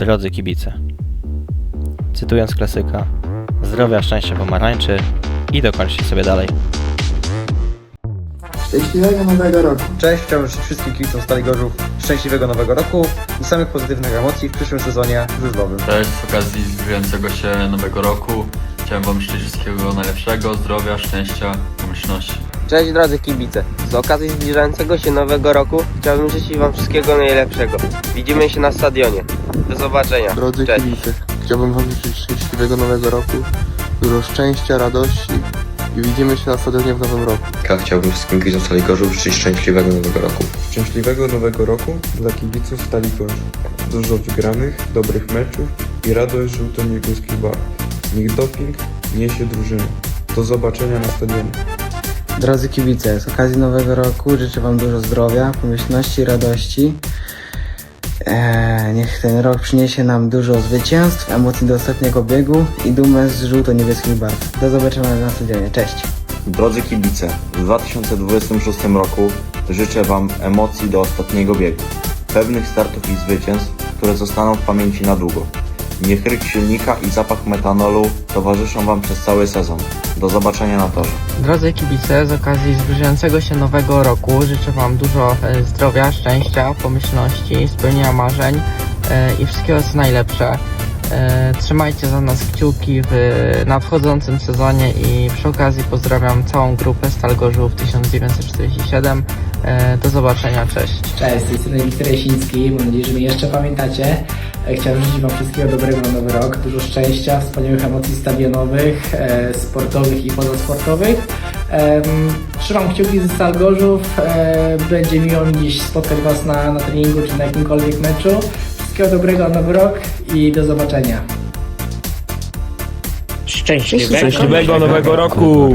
Drodzy kibice, cytując klasyka, zdrowia, szczęścia, pomarańczy i dokończcie sobie dalej. Szczęśliwego nowego roku. Cześć, chciałbym życzyć wszystkim kibicom Stali Gorzów szczęśliwego nowego roku i samych pozytywnych emocji w przyszłym sezonie żużlowym. Cześć, z okazji zbliżającego się nowego roku chciałem Wam życzyć wszystkiego najlepszego, zdrowia, szczęścia, pomyślności. Cześć drodzy kibice. Z okazji zbliżającego się nowego roku chciałbym życzyć Wam wszystkiego najlepszego. Widzimy się na stadionie. Do zobaczenia. Drodzy Cześć. kibice, chciałbym Wam życzyć szczęśliwego nowego roku, dużo szczęścia, radości i widzimy się na stadionie w nowym roku. Ja chciałbym wszystkim kibicom Stali Gorzów życzyć szczęśliwego nowego roku. Szczęśliwego nowego roku dla kibiców Stali Gorzów. Dużo wygranych, dobrych meczów i radość żółto-niebieskich barw. Niech doping niesie drużynę. Do zobaczenia na stadionie. Drodzy kibice, z okazji Nowego Roku życzę Wam dużo zdrowia, pomyślności, radości. Eee, niech ten rok przyniesie nam dużo zwycięstw, emocji do ostatniego biegu i dumę z żółto-niebieskich barw. Do zobaczenia na stadionie. Cześć! Drodzy kibice, w 2026 roku życzę Wam emocji do ostatniego biegu, pewnych startów i zwycięstw, które zostaną w pamięci na długo. Niech ryk silnika i zapach metanolu towarzyszą Wam przez cały sezon. Do zobaczenia na torze. Drodzy kibice, z okazji zbliżającego się nowego roku życzę Wam dużo e, zdrowia, szczęścia, pomyślności, spełnienia marzeń e, i wszystkiego co najlepsze. E, Trzymajcie za nas kciuki w nadchodzącym sezonie i przy okazji pozdrawiam całą grupę Stal Gorzów 1947. E, Do zobaczenia, cześć. Cześć, z tej strony Wiktor Jasiński, mam nadzieję, że mnie jeszcze pamiętacie. E, Chciałem życzyć Wam wszystkiego dobrego na nowy rok, dużo szczęścia, wspaniałych emocji stadionowych, e, sportowych i pozasportowych. Trzymam kciuki ze Stal Gorzów, e, będzie miło mi dziś spotkać Was na, na treningu czy na jakimkolwiek meczu. Wszystkiego dobrego na nowy rok i do zobaczenia. Szczęśliwego, Szczęśliwego nowego roku!